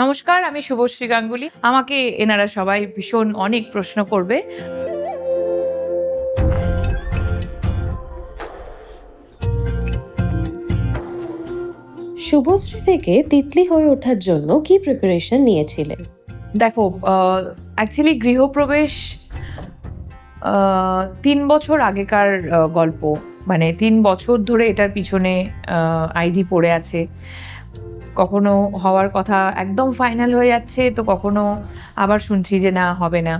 নমস্কার আমি শুভশ্রী গাঙ্গুলি। আমাকে এনারা সবাই ভীষণ অনেক প্রশ্ন করবে। শুভশ্রী থেকে তিতলি হয়ে ওঠার জন্য কি প্রিপারেশন নিয়েছিলেন দেখো অ্যাকচুয়ালি গৃহপ্রবেশ তিন বছর আগেকার গল্প। মানে তিন বছর ধরে এটার পিছনে আইডি পড়ে আছে। কখনো হওয়ার কথা একদম ফাইনাল হয়ে যাচ্ছে, তো কখনো আবার শুনছি যে না, হবে না।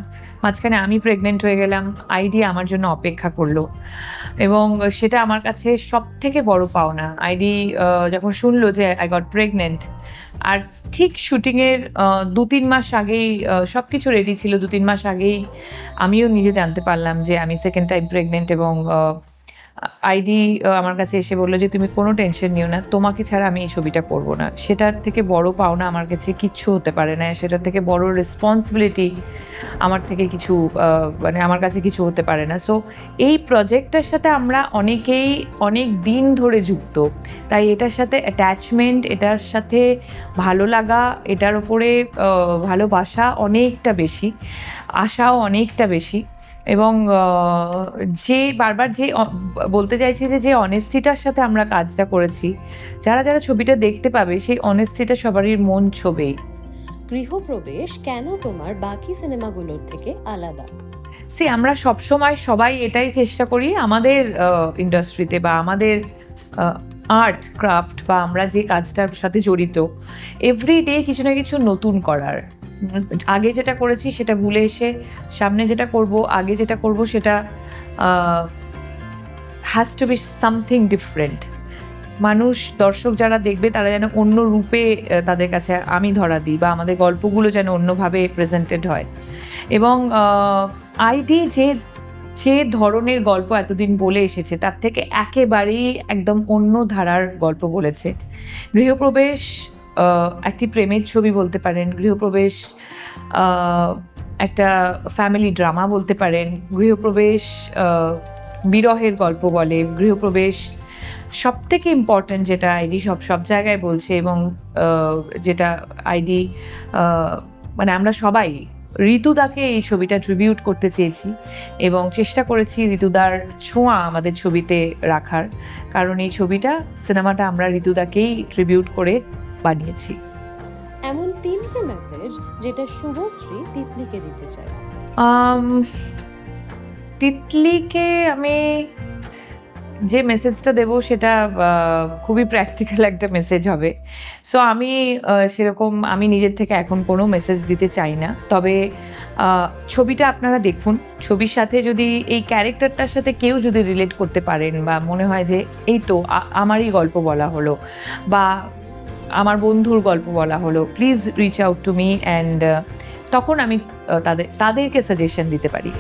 মাঝখানে আমি প্রেগনেন্ট হয়ে গেলাম, আইডি আমার জন্য অপেক্ষা করল। এবং সেটা আমার কাছে সব থেকে বড় পাওনা। আইডি যখন শুনলো যে আই গট প্রেগনেন্ট আর ঠিক শুটিংয়ের দু তিন মাস আগেই সব কিছু রেডি ছিল দু তিন মাস আগেই, আমিও নিজে জানতে পারলাম যে আমি সেকেন্ড টাইম প্রেগনেন্ট এবং আইডি আমার কাছে এসে বলল যে তুমি কোনো টেনশন নিও না তোমাকে ছাড়া আমি এই ছবিটা করব না। সেটার থেকে বড় পাওনা আমার কাছে কিচ্ছু হতে পারে না সেটার থেকে বড় রেসপন্সিবিলিটি আমার থেকে কিছু মানে আমার কাছে কিছু হতে পারে না। সো এই প্রজেক্টটার সাথে আমরা অনেকেই অনেক দিন ধরে যুক্ত। তাই এটার সাথে অ্যাটাচমেন্ট এটার সাথে ভালো লাগা এটার আহ, ভালোবাসা অনেকটা বেশি আশাও অনেকটা বেশি। এবং যে বারবার যে বলতে চাইছি যে যে অনেস্টিটার সাথে আমরা কাজটা করেছি যারা যারা ছবিটা দেখতে পাবে সেই অনেস্টিটা সবারই মন ছবেই। গৃহপ্রবেশ কেন তোমার বাকি সিনেমাগুলোর থেকে আলাদা? সি আমরা সবসময় সবাই এটাই চেষ্টা করি আমাদের ইন্ডাস্ট্রিতে বা আমাদের আর্ট ক্রাফট বা আমরা যে কাজটার সাথে জড়িত এভরি ডে কিছু না কিছু নতুন করার। আগে যেটা করেছি সেটা ভুলে এসে সামনে যেটা করব, আগে যেটা করব সেটা has to be something different মানুষ, দর্শক যারা দেখবে তারা যেন অন্য রূপে তাদের কাছে আমি ধরা দিই বা আমাদের গল্পগুলো যেন অন্যভাবে প্রেজেন্টেড হয়। এবং আইডি যে যে ধরনের গল্প এতদিন বলে এসেছে তার থেকে একেবারেই একদম অন্য ধারার গল্প বলেছে। গৃহপ্রবেশ একটি প্রেমের ছবি বলতে পারেন, গৃহপ্রবেশ একটা ফ্যামিলি ড্রামা বলতে পারেন, গৃহপ্রবেশ বিরহের গল্প বলে, গৃহপ্রবেশ সব থেকে ইম্পর্ট্যান্ট যেটা আইডি সব সব জায়গায় বলছে এবং যেটা আইডি মানে আমরা সবাই ঋতুদাকে এই ছবিটা ট্রিবিউট করতে চেয়েছি এবং চেষ্টা করেছি ঋতুদার ছোঁয়া আমাদের ছবিতে রাখার। কারণ এই ছবিটা সিনেমাটা আমরা ঋতুদাকেই ট্রিবিউট করে বানিয়েছি। এমন তিনটে মেসেজ যেটা শুভশ্রী তিতলিকে দিতে চায়। তিতলিকে আমি যে মেসেজটা দেবো সেটা খুবই প্র্যাকটিক্যাল একটা মেসেজ হবে। সো আমি সেরকম আমি নিজের থেকে এখন কোনো মেসেজ দিতে চাই না। তবে ছবিটা আপনারা দেখুন। ছবির সাথে যদি এই ক্যারেক্টারটার সাথে কেউ যদি রিলেট করতে পারেন বা মনে হয় যে এই তো আমারই গল্প বলা হলো বা আমার বন্ধুর গল্প বলা হলো please reach out to me and তখন আমি তাদের, তাদেরকে সাজেশন দিতে পারি।